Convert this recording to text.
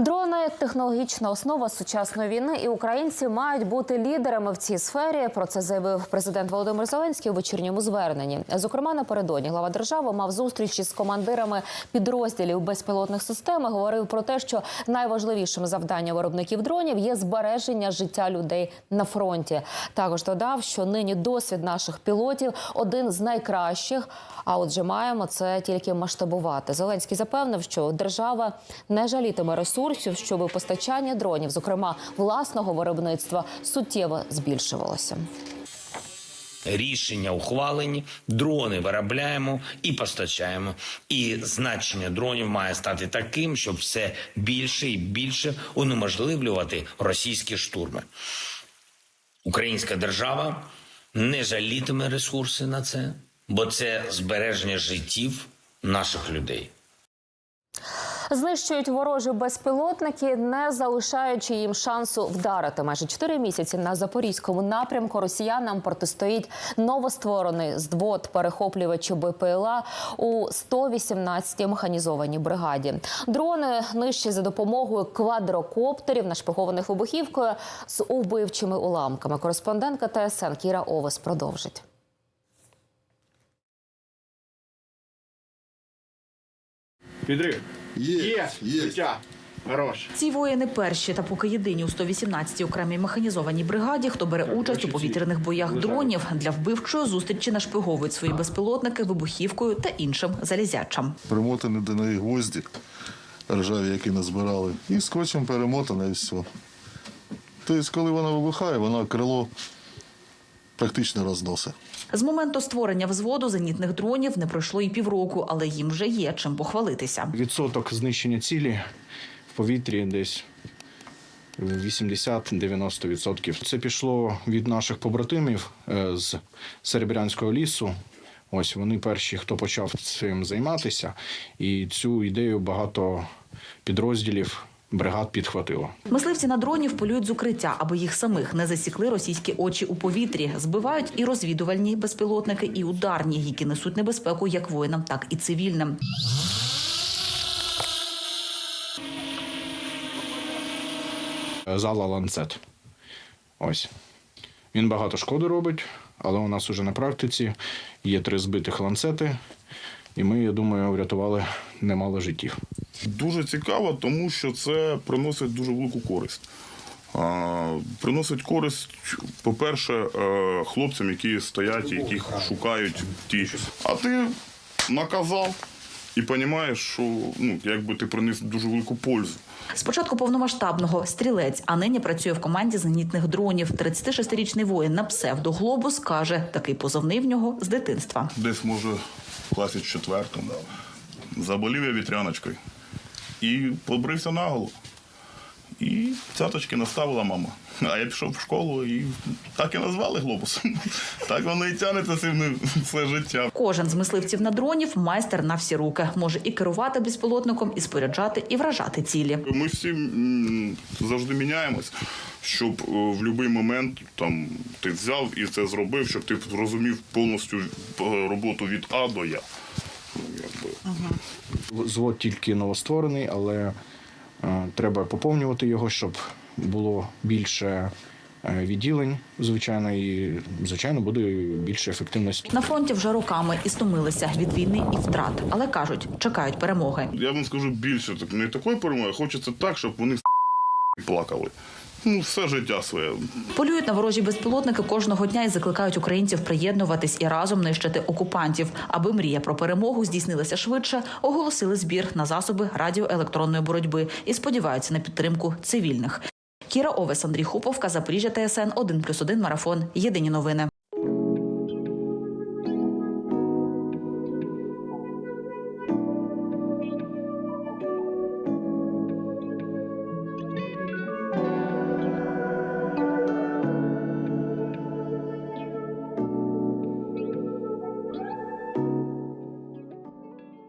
Дрони технологічна основа сучасної війни, і українці мають бути лідерами в цій сфері. Про це заявив президент Володимир Зеленський у вечірньому зверненні. Зокрема, напередодні глава держави мав зустріч із командирами підрозділів безпілотних систем. і Говорив про те, що найважливішим завданням виробників дронів є збереження життя людей на фронті. Також додав, що нині досвід наших пілотів один з найкращих. А отже, маємо це тільки масштабувати. Зеленський запевнив, що держава не жалітиме ресурсів, щоб постачання дронів, зокрема власного виробництва, суттєво збільшувалося. Рішення ухвалені, дрони виробляємо і постачаємо. І значення дронів має стати таким, щоб все більше і більше унеможливлювати російські штурми. Українська держава не жалітиме ресурси на це, бо це збереження життів наших людей. Знищують ворожі безпілотники, не залишаючи їм шансу вдарити. Майже чотири місяці на запорізькому напрямку росіянам протистоїть новостворений здвод перехоплювачів БПЛА у 118-й механізованій бригаді. Дрони нищать за допомогою квадрокоптерів, нашпигованих вибухівкою з убивчими уламками. Кореспондентка ТСН Кіра Овес продовжить. Підрив. Є, Є. є. Життя. Хорош. Ці воїни перші та поки єдині у 118-й окремій механізованій бригаді, хто бере участь у повітряних боях дронів для вбивчої зустрічі нашпиговують свої безпілотники вибухівкою та іншим залізячам. Примотані до неї гвозді ржаві, які назбирали. І скотчем перемотане і все. Тобто, коли вона вибухає, вона крило практично розносить. З моменту створення взводу зенітних дронів не пройшло і півроку, але їм вже є чим похвалитися. Відсоток знищення цілі в повітрі десь 80-90%. Це пішло від наших побратимів е, з Серебрянського лісу. Ось вони перші, хто почав цим займатися, і цю ідею багато підрозділів бригад підхватило. Мисливці на дронів полюють з укриття, аби їх самих не засікли російські очі у повітрі. Збивають і розвідувальні безпілотники, і ударні, які несуть небезпеку як воїнам, так і цивільним. Зала ланцет. Ось. Він багато шкоди робить, але у нас уже на практиці є три збитих ланцети, і ми, я думаю, врятували немало життів. Дуже цікаво, тому що це приносить дуже велику користь. Приносить користь, по-перше, е, хлопцям, які стоять, і яких шукають ті. А ти наказав і розумієш, що ну, якби ти приніс дуже велику пользу. Спочатку повномасштабного стрілець, а нині працює в команді зенітних дронів. 36-річний воїн на псевдоглобус каже, такий позовний в нього з дитинства. Десь, може, в класі четвертому. Заболів я вітряночкою. І побрився наголо. І цяточки наставила мама. А я пішов в школу і так і назвали глобус. Так воно і тягнеться цим все життя. Кожен з мисливців на дронів майстер на всі руки. Може і керувати безпілотником, і споряджати, і вражати цілі. Ми всі завжди міняємось, щоб е, в будь-який момент там ти взяв і це зробив, щоб ти розумів повністю е, роботу від А до Я. Ну. Звод тільки новостворений, але треба поповнювати його, щоб було більше е, відділень, звичайно, і звичайно буде більше ефективності. На фронті вже роками і стомилися від війни і втрат, але кажуть, чекають перемоги. Я вам скажу більше, так не такої перемоги, хочеться так, щоб вони плакали. Ну, все життя своє. Полюють на ворожі безпілотники кожного дня і закликають українців приєднуватись і разом нищити окупантів. Аби мрія про перемогу здійснилася швидше, оголосили збір на засоби радіоелектронної боротьби і сподіваються на підтримку цивільних. Кіра Овес, Андрій Хуповка, Запоріжжя ТСН 1+,1 марафон. Єдині новини.